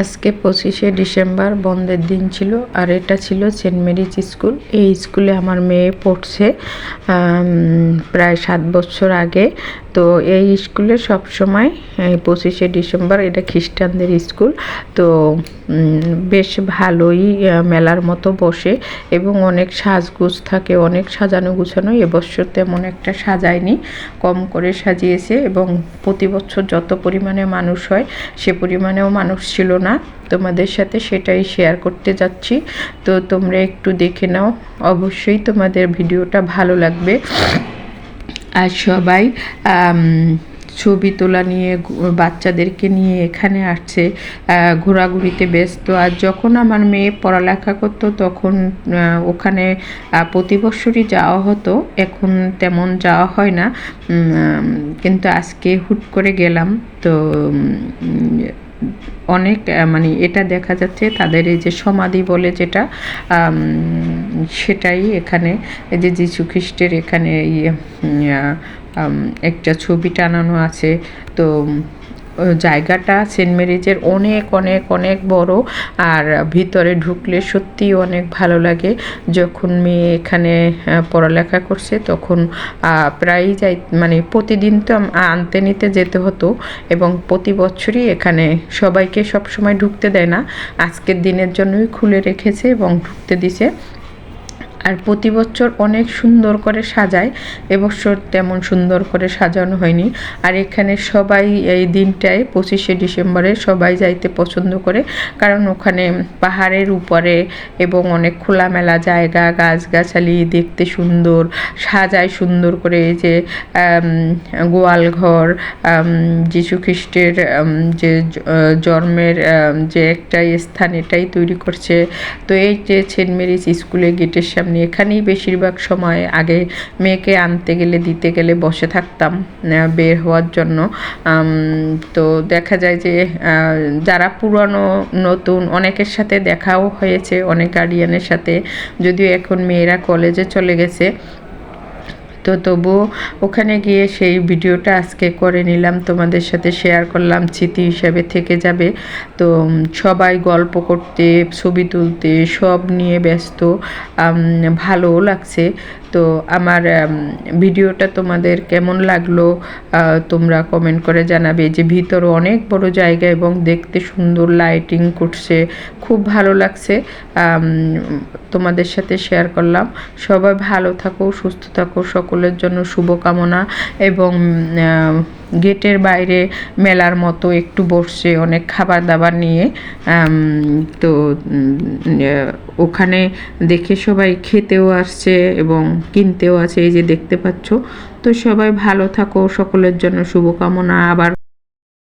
আজকে পঁচিশে ডিসেম্বর, বন্ধের দিন ছিল, আর এটা ছিল সেন্ট মেরিজ স্কুল। এই স্কুলে আমার মেয়ে পড়ছে প্রায় সাত বছর আগে। তো এই স্কুলে সবসময়, এই পঁচিশে ডিসেম্বর এটা খ্রিস্টানদের স্কুল। তো বেশ ভালোই মেলার মতো বসে এবং অনেক সাজগোজ থাকে, অনেক সাজানো গুছানো। এবছর তেমন একটা সাজায়নি, কম করে সাজিয়েছে এবং প্রতি বছর যত পরিমাণে মানুষ হয়, সে পরিমাণেও মানুষ ছিল না। তোমাদের সাথে সেটাই শেয়ার করতে যাচ্ছি। তো তোমরা একটু দেখে নাও, অবশ্যই তোমাদের ভিডিওটা ভালো লাগবে। আর সবাই ছবি তোলা নিয়ে বাচ্চাদেরকে নিয়ে এখানে আসছে ঘোরাঘুরিতে ব্যস্ত। আর যখন আমার মেয়ে পড়ালেখা করতো, তখন ওখানে প্রতি বছরই যাওয়া হতো। এখন তেমন যাওয়া হয় না। কিন্তু আজকে হুট করে গেলাম। তো অনেক মানে এটা দেখা যাচ্ছে তাদের এই যে সমাধি বলে যেটা সেটাই এখানে এই যে যীশু খ্রিস্টের এখানে ইয়ে, একটা ছবি টানানো আছে। তো জায়গাটা সেন্ট মেরিজের অনেক অনেক অনেক বড় আর ভিতরে ঢুকলে সত্যিই অনেক ভালো লাগে। যখন মেয়ে এখানে পড়ালেখা করছে তখন প্রায়ই যাই মানে প্রতিদিন তো আনতে নিতে যেতে হতো এবং প্রতি বছরই এখানে সবাইকে সব সময় ঢুকতে দেয় না। আজকের দিনের জন্যই খুলে রেখেছে এবং ঢুকতে দিছে। আর প্রতি বছর অনেক সুন্দর করে সাজায়। এবছর তেমন সুন্দর করে সাজানো হয়নি। আর এখানে সবাই এই দিনটায় পঁচিশে ডিসেম্বরে সবাই যাইতে পছন্দ করে। কারণ ওখানে পাহাড়ের উপরে এবং অনেক খোলামেলা জায়গা, গাছগাছালি দেখতে সুন্দর, সাজায় সুন্দর করে এই যে গোয়াল ঘর খ্রিস্টের যে জন্মের যে একটা স্থান এটাই তৈরি করছে। তো এই যে সেন্ট মেরিজ স্কুলে গেটের সামনে এখানেই বেশিরভাগ সময় আগে মেয়েকে আনতে গেলে, দিতে গেলে বসে থাকতাম বের হওয়ার জন্য। তো দেখা যায় যে যারা পুরনো, নতুন, অনেকের সাথে দেখাও হয়েছে, অনেক গার্ডিয়ানের সাথে। যদিও এখন মেয়েরা কলেজে চলে গেছে তো তবুও ওখানে গিয়ে সেই ভিডিওটা আজকে করে নিলাম। তোমাদের সাথে শেয়ার করলাম, স্মৃতি হিসাবে থেকে যাবে। তো সবাই গল্প করতে, ছবি তুলতে, সব নিয়ে ব্যস্ত ভালোও লাগছে। তো আমার ভিডিওটা তোমাদের কেমন লাগল তোমরা কমেন্ট করে জানাবে। যে ভিতর অনেক বড় জায়গা এবং দেখতে সুন্দর লাইটিং করছে, খুব ভালো লাগছে। তোমাদের সাথে শেয়ার করলাম। সবাই ভালো থাকো, সুস্থ থাকো সকলের জন্য শুভকামনা এবং গেটের বাইরে মেলার মতো একটু বসে অনেক খাবার দাবার নিয়ে তো ওখানে দেখে সবাই খেতেও আসছে এবং কিনতেও আছে, এই যে দেখতে পাচ্ছ। তো সবাই ভালো থাকো, সকলের জন্য শুভকামনা। আবার